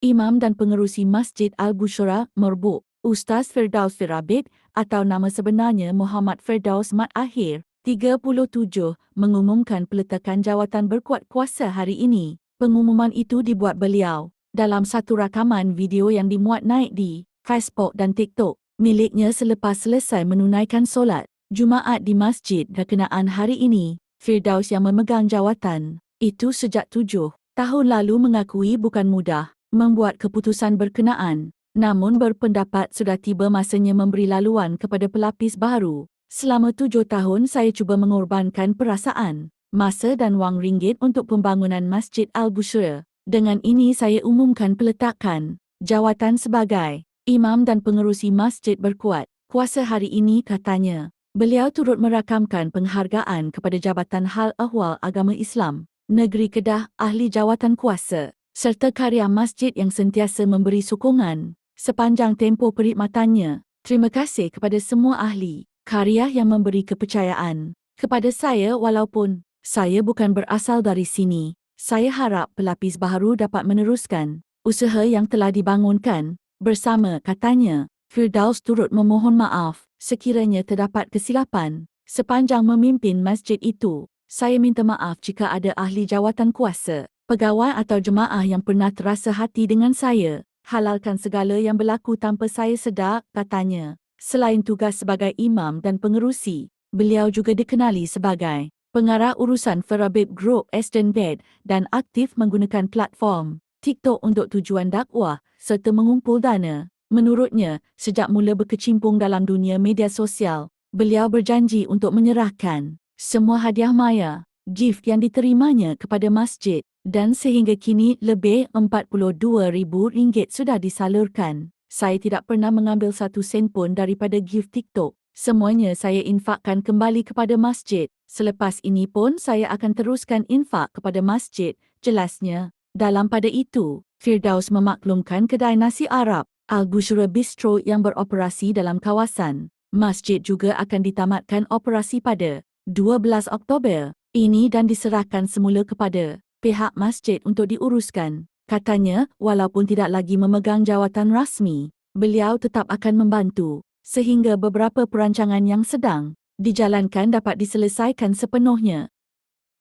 Imam dan pengerusi Masjid Al-Bushra Merbuk, Ustaz Firdaus Firabid atau nama sebenarnya Muhammad Firdaus Mat Akhir, 37, mengumumkan peletakan jawatan berkuat kuasa hari ini. Pengumuman itu dibuat beliau dalam satu rakaman video yang dimuat naik di Facebook dan TikTok miliknya selepas selesai menunaikan solat Jumaat di masjid berkenaan hari ini. Firdaus yang memegang jawatan itu sejak tujuh tahun lalu mengakui bukan mudah membuat keputusan berkenaan, namun berpendapat sudah tiba masanya memberi laluan kepada pelapis baru. Selama tujuh tahun saya cuba mengorbankan perasaan, masa dan wang ringgit untuk pembangunan Masjid Al-Bushra. Dengan ini saya umumkan peletakan jawatan sebagai imam dan pengerusi masjid berkuat. Kuasa hari ini katanya, beliau turut merakamkan penghargaan kepada Jabatan Hal Ahwal Agama Islam, Negeri Kedah Ahli Jawatan Kuasa serta karya masjid yang sentiasa memberi sokongan sepanjang tempoh perkhidmatannya. Terima kasih kepada semua ahli karya yang memberi kepercayaan kepada saya walaupun saya bukan berasal dari sini. Saya harap pelapis baharu dapat meneruskan usaha yang telah dibangunkan bersama katanya. Firdaus turut memohon maaf sekiranya terdapat kesilapan sepanjang memimpin masjid itu. Saya minta maaf jika ada ahli jawatan kuasa pegawai atau jemaah yang pernah terasa hati dengan saya, halalkan segala yang berlaku tanpa saya sedar, katanya. Selain tugas sebagai imam dan pengerusi, beliau juga dikenali sebagai pengarah urusan Farabib Group Aston Bed dan aktif menggunakan platform TikTok untuk tujuan dakwah serta mengumpul dana. Menurutnya, sejak mula berkecimpung dalam dunia media sosial, beliau berjanji untuk menyerahkan semua hadiah maya, gift yang diterimanya kepada masjid dan sehingga kini lebih RM42,000 sudah disalurkan. Saya tidak pernah mengambil satu sen pun daripada gift TikTok. Semuanya saya infakkan kembali kepada masjid. Selepas ini pun saya akan teruskan infak kepada masjid, jelasnya. Dalam pada itu, Firdaus memaklumkan kedai nasi Arab, Al-Bushra Bistro yang beroperasi dalam kawasan. Masjid juga akan ditamatkan operasi pada 12 Oktober ini dan diserahkan semula kepada pihak masjid untuk diuruskan. Katanya, walaupun tidak lagi memegang jawatan rasmi, beliau tetap akan membantu sehingga beberapa perancangan yang sedang dijalankan dapat diselesaikan sepenuhnya.